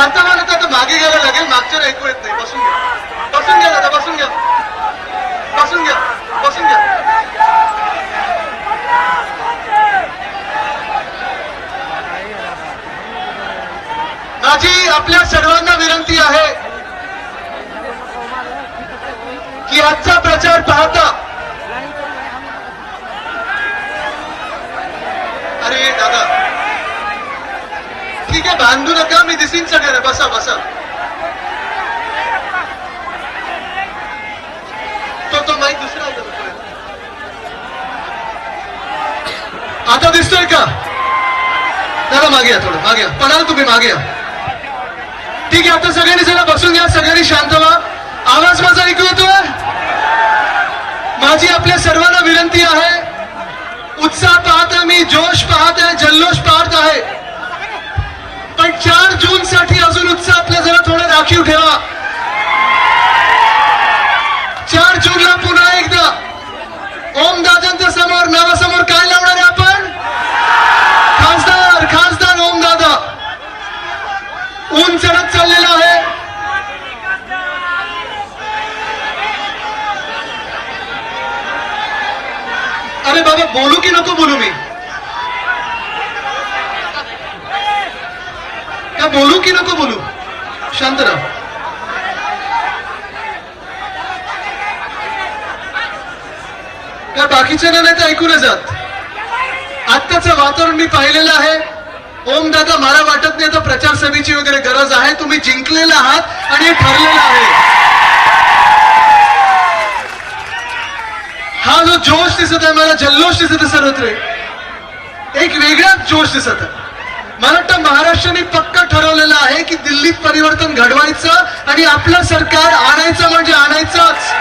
शांतपणे तर मागे घ्यायला लागेल मागच्या ऐकू येत नाही. बसून घ्या. बसून घ्या दादा बसून घ्या. बसून घ्या. बसून घ्या. माझी आपल्या सर्वांना विनंती आहे की आजचा प्रचार पाहता अरे दादा ठीक बांधू नका मी दिसीन सगळ्यांना बसा बसा तो तो माईक दुसरा होता आता दिसतोय का जरा मागे या थोडं मागे या पडाल तुम्ही मागे या ठीक आहे आता सगळ्यांनी जरा बसून घ्या सगळ्यांनी शांत व्हा आवाज माझा ऐकू येतोय माझी आपल्या सर्वांना विनंती आहे उत्साह पाहत आहे मी जोश पाहत आहे जल्लोष साठी आपल्या जरा थोडं राखीव ठेवा. चार जूनला पुन्हा एकदा. ओम दादांच्या समोर नावासमोर काय लावणार आहे आपण? खासदार खासदार ओम दादा. ऊन चढत चाललेलं आहे. अरे बाबा बोलू की नको बोलू मी? का बोलू की नको बोलू? शांत राहा. का बाकीच्या नाही तर ऐकून जात आत्ताचं वातावरण मी पाहिलेलं आहे. ओम दादा मला वाटत नाही आता प्रचार सभेची वगैरे गरज आहे. तुम्ही जिंकलेला आहात आणि हे ठरलेलं आहे. हा जो जोश दिसत आहे मला जल्लोष दिसत आहे सर्वत्र. एक वेगळाच जोश दिसत आहे. मला वाटतं महाराष्ट्राने पक्का ठरवलेलं आहे की दिल्लीत परिवर्तन घडवायचं आणि आपलं सरकार आणायचं म्हणजे आणायचंच.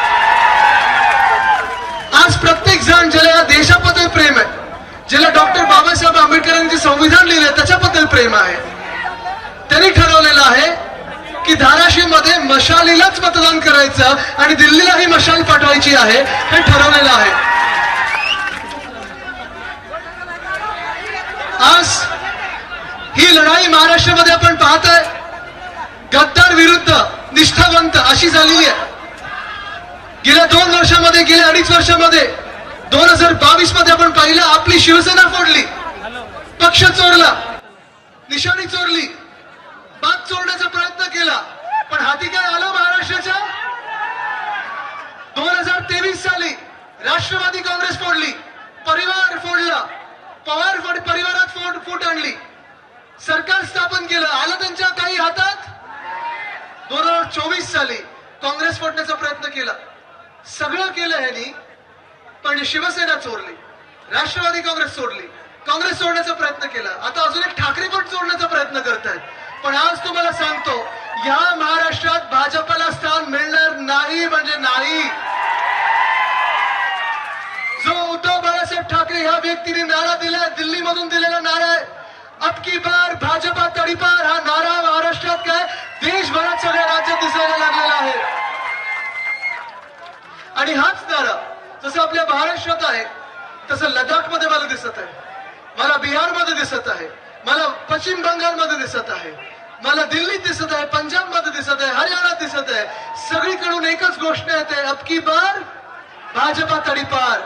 आज प्रत्येक जण ज्याला या देशाबद्दल प्रेम आहे ज्याला डॉक्टर बाबासाहेब आंबेडकरांनी जे संविधान लिहिलंय त्याच्याबद्दल प्रेम आहे. त्यांनी ठरवलेलं आहे की धाराशिवमध्ये मशालीलाच मतदान करायचं आणि दिल्लीलाही मशाल पाठवायची आहे हे ठरवलेलं आहे. आज लढाई महाराष्ट्रामध्ये आपण पाहतोय गद्दार विरुद्ध निष्ठावंत अशी झालेली आहे. गेल्या दोन वर्षामध्ये गेल्या अडीच वर्षामध्ये दोन हजार बावीसमध्ये आपण पाहिलं आपली शिवसेना फोडली पक्ष चोरला निशाणी चोरली बाग चोरण्याचा प्रयत्न केला पण हाती काय आलं महाराष्ट्राच्या? दोन हजार तेवीस साली राष्ट्रवादी काँग्रेस फोडली परिवार फोडला पवार फोड परिवारात फोड फूट आणली. सरकार स्थापन केलं. आलं त्यांच्या काही हातात? दोन हजार चोवीस साली काँग्रेस फोडण्याचा प्रयत्न केला. सगळं केलं ह्यानी पण शिवसेना चोरली. राष्ट्रवादी काँग्रेस सोडली. काँग्रेस सोडण्याचा प्रयत्न केला. आता अजून एक ठाकरे पण सोडण्याचा प्रयत्न करतायत. पण आज तुम्हाला सांगतो या महाराष्ट्रात भाजपला स्थान मिळणार नाही म्हणजे नाही. जो उद्धव बाळासाहेब ठाकरे ह्या व्यक्तीने नारा दिला दिल्लीमधून दिलेला नारा आहे. की बार भाजपा तडीपार हा नारा महाराष्ट्रात काय देशभरात सगळ्या राज्यात दिसायला लागलेला आहे. आणि हाच नारा जसं आपल्या महाराष्ट्रात आहे तसं लडाखमध्ये मला दिसत आहे. मला बिहारमध्ये दिसत आहे. मला पश्चिम बंगाल मध्ये दिसत आहे. मला दिल्लीत दिसत आहे पंजाबमध्ये दिसत आहे हरियाणात दिसत आहे. सगळीकडून एकच गोष्ट येते अब की बार भाजपा तडीपार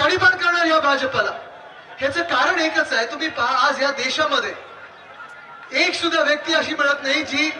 तडीपार करणार या भाजपला. ह्याचं कारण एकच आहे तुम्ही पहा आज या देशामध्ये. एक सुद्धा व्यक्ती अशी मिळत नाही जी